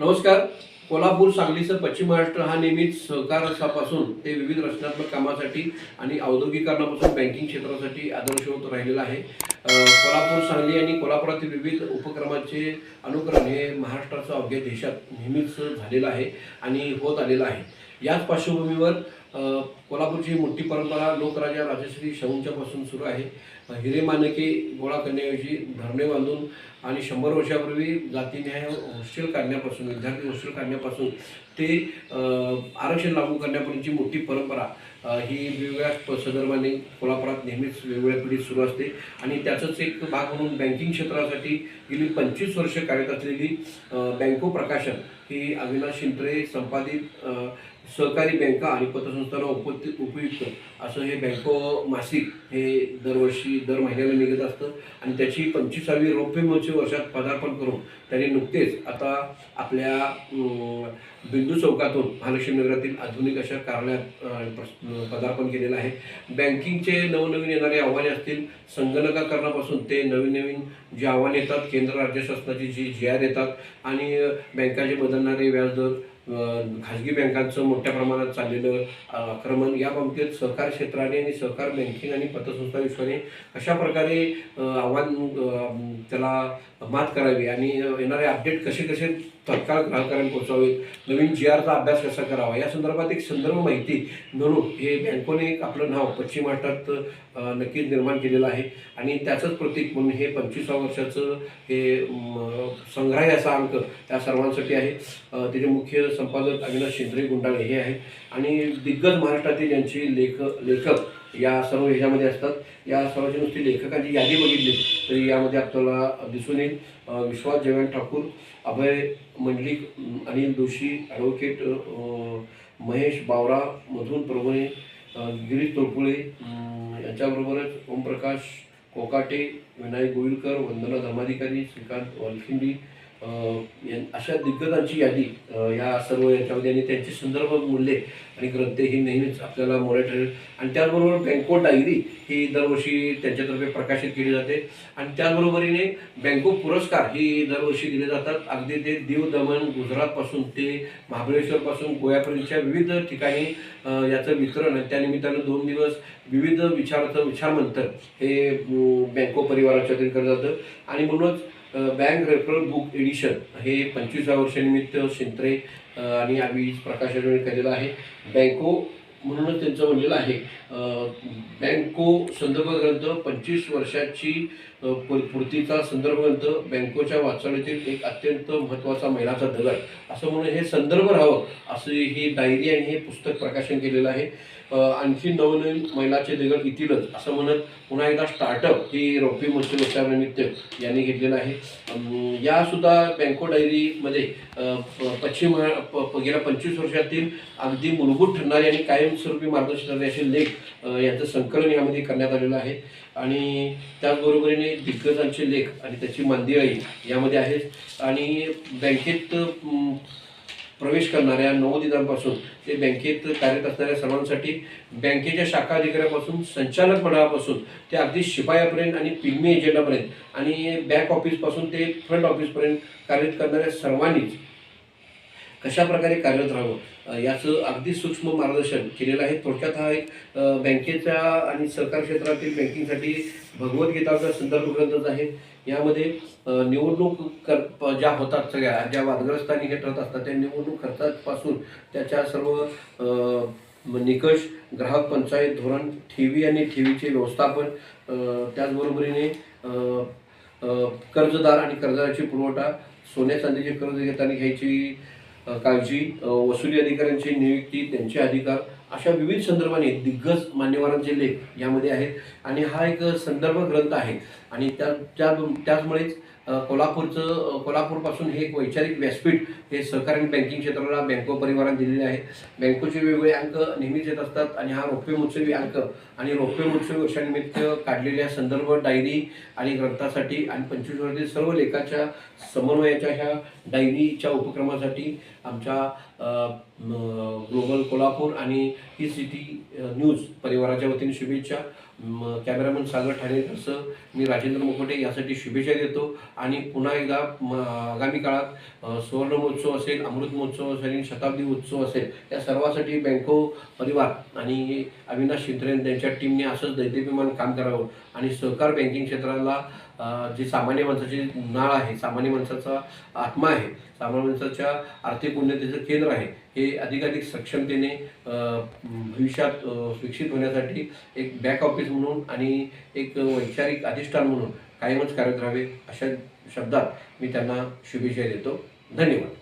नमस्कार. कोल्हापूर सांगलीचं पश्चिम महाराष्ट्र हा नेहमीच सहकारापासून ते विविध रचनात्मक कामासाठी आणि औद्योगिकरणापासून बँकिंग क्षेत्रासाठी आदर्श होत राहिलेला आहे. कोल्हापूर सांगली आणि कोल्हापुरातील विविध उपक्रमांचे अनुकरण हे महाराष्ट्राचं अवघ्या देशात नेहमीच झालेलं आहे आणि होत आलेलं आहे. याच पार्श्वभूमीवर कोल्हापूरची मोठी परंपरा लोकराजा राजश्री शाहूंच्यापासून सुरू आहे. हिरे मानके गोळा करण्याऐवजी धरणे बांधून आणि शंभर वर्षापूर्वी जातीन्याय हॉस्टेल काढण्यापासून विद्यार्थी हॉस्टेल काढण्यापासून ते आरक्षण लागू करण्यापर्यंतची मोठी परंपरा ही वेगवेगळ्या प- संदर्भाने कोल्हापुरात नेहमीच वेगवेगळ्या पिढीत सुरू असते. आणि त्याचाच एक भाग म्हणून बँकिंग क्षेत्रासाठी गेली पंचवीस वर्ष कार्यरत असलेली बँको प्रकाशन ही अविनाश शिंत्रे संपादित सहकारी बँका आणि पतसंस्थांना उपयुक्त उपयुक्त असं हे बँको मासिक हे दरवर्षी दर महिन्याला निघत असतं. आणि त्याची पंचवीसावी रौप्य महोत्सवी वर्षात पदार्पण करून त्यांनी नुकतेच आता आपल्या बिंदू चौकातून महालक्ष्मी नगरातील आधुनिक अशा कार्यालयात पदार्पण केलेलं आहे. बँकिंगचे नवनवीन येणारे आव्हाने असतील. संगणकाकरणापासून ते नवीन नवीन जे आव्हाने येतात केंद्र राज्य शासनाची जी जी आर येतात आणि बँकाचे बदलणारे व्याजदर खाजगी बँकांचं मोठ्या प्रमाणात चाललेलं आक्रमण या बाबतीत सहकार क्षेत्राने आणि सहकार बँकिंग आणि पतसंस्था विश्वाने कशा प्रकारे आव्हान त्याला मात करावी आणि येणारे अपडेट कसे कसे तत्काळ ग्राहकांना पोहोचावेत. नवीन जी आरचा अभ्यास कसा करावा? या संदर्भात एक संदर्भ माहिती म्हणून हे बँकोने एक आपलं नाव पश्चिम महाराष्ट्रात नक्कीच निर्माण केलेलं आहे. आणि त्याचंच प्रतीक म्हणून हे पंचवीसा वर्षाचं हे अं, याचा असा अंक त्या सर्वांसाठी आहे. त्याचे मुख्य संपादक अविनाश शेंद्रे गुंडाळे हे आहे आणि दिग्गज महाराष्ट्रातील यांची लेख लेखक या सर्व ह्याच्यामध्ये असतात. या सर्वांची नुसती लेखकांची यादी बघितली तरी यामध्ये आपल्याला दिसून येईल. विश्वास जयवंत ठाकूर अभय मंडलिक अनिल जोशी ॲडव्होकेट महेश बावरा मधुन प्रभुणे गिरीश तोरपुळे यांच्याबरोबरच ओमप्रकाश कोकाटे विनायक गोविलकर वंदना धर्माधिकारी श्रीकांत वालखिंडी अशा दिग्गजांची यादी या सर्व याच्यामध्ये आणि त्यांची संदर्भ मूल्ये आणि ग्रंथे ही नेहमीच आपल्याला मोडे आणि त्याचबरोबर बँको डायरी ही दरवर्षी त्यांच्यातर्फे प्रकाशित केली जाते. आणि त्याचबरोबरीने बँको पुरस्कार ही दरवर्षी दिले जातात. अगदी ते दीव दमण गुजरातपासून ते महाबळेश्वरपासून गोव्यापर्यंतच्या विविध ठिकाणी याचं वितरण आहे त्यानिमित्तानं दोन दिवस विविध विचाराचं विचारमंथन हे बँको परिवाराच्या केलं जातं. आणि म्हणूनच बँक रेफरल बुक एडिशन हे पंचवीसव्या वर्षानिमित्त शिंत्रे आणि आम्ही प्रकाशनाने केलेलं आहे. बँको म्हणूनच त्यांचं म्हणलेलं आहे. बँको संदर्भ ग्रंथ पंचवीस वर्षाची पूर्तीचा संदर्भ ग्रंथ बँकोच्या वाचवण्यातील एक अत्यंत महत्त्वाचा महिलाचा दगड. असं म्हणून हे संदर्भ राहावं असं ही डायरी आणि हे पुस्तक प्रकाशन केलेलं आहे. आणखी नवनवीन महिलाचे दगड येतीलच असं म्हणत पुन्हा एकदा स्टार्टअप ही रौप्य महोत्सव वर्षानिमित्त यांनी घेतलेलं आहे. यासुद्धा बँको डायरीमध्ये प- पश्चिम गेल्या पंचवीस वर्षातील अगदी मूलभूत ठरणारे आणि कायमस्वरूपी मार्गदर्शन असे लेख यांचं संकलन यामध्ये करण्यात आलेलं आहे. आणि त्याचबरोबरीने दिग्गजांचे लेख आणि त्याची मांदियाळी यामध्ये आहेत. आणि बँकेत प्रवेश करणाऱ्या नवोदितांपासून ते बँकेत कार्यरत असणाऱ्या सर्वांसाठी बँकेच्या शाखा अधिकाऱ्यापासून संचालक मंडळापासून ते अगदी शिपायापर्यंत आणि पिग्मी एजंटापर्यंत आणि बॅक ऑफिसपासून ते फ्रंट ऑफिसपर्यंत कार्यरत करणाऱ्या सर्वांनीच कशा प्रकारे कार्यरत राहावं? याचं अगदी सूक्ष्म मार्गदर्शन केलेलं आहे. थोडक्यात हा एक बँकेच्या आणि सरकार क्षेत्रातील बँकिंगसाठी भगवद्गीताचा संदर्भ ग्रंथच आहे. यामध्ये निवडणूक कर प- ज्या होतात सगळ्या ज्या वादग्रस्तांनी हे ठरत असतात त्या निवडणूक खर्चापासून त्याच्या सर्व निकष ग्राहक पंचायत धोरण ठेवी आणि ठेवीचे व्यवस्थापन त्याचबरोबरीने कर्जदार आणि कर्जाची पुरवठा सोन्या चांदीचे कर्ज घेताना घ्यायची काळजी वसुली अधिकाऱ्यांची नियुक्ती त्यांचे अधिकार अशा विविध संदर्भाने दिग्गज मान्यवरांचे लेख यामध्ये आहेत. आणि हा एक संदर्भ ग्रंथ आहे. आणि त्या त्या त्याचमुळेच कोल्हापूरचं कोल्हापूरपासून हे एक वैचारिक व्यासपीठ हे सहकारी बँकिंग क्षेत्राला बँको परिवारात दिलेले आहे. बँकोचे वेगवेगळे अंक नेहमीच येत असतात आणि हा रौप्य महोत्सवी अंक आणि रौप्य महोत्सवी वर्षानिमित्त काढलेल्या संदर्भ डायरी आणि ग्रंथासाठी आणि पंचवीस वर्षातील सर्व लेखाच्या समन्वयाच्या ह्या डायरीच्या उपक्रमासाठी आमच्या ग्लोबल कोल्हापूर आणि ही सिटी न्यूज परिवाराच्या वतीने शुभेच्छा. कॅमेरामन सागर ठाणे मी राजेंद्र मुकोटे यासाठी शुभेच्छा देतो. आणि पुन्हा एकदा म, आगामी काळात सुवर्ण महोत्सव असेल अमृत महोत्सव असेल आणि शताब्दी उत्सव असेल या सर्वासाठी बँको परिवार आणि अविनाश शिंत्रे त्यांच्या टीमने असंच दैदिप्यमान काम करावं आणि सहकार बँकिंग क्षेत्राला जे सामान्य माणसाची नाळ आहे सामान्य माणसाचा आत्मा आहे सामान्य माणसाच्या आर्थिक उन्नतीचं केंद्र आहे हे अधिकाधिक सक्षमतेने भविष्यात विकसित होण्यासाठी एक बॅक ऑफिस म्हणून आणि एक वैचारिक अधिष्ठान म्हणून कायमच कार्यरत राहावे अशा शब्दात मी त्यांना शुभेच्छा देतो. धन्यवाद.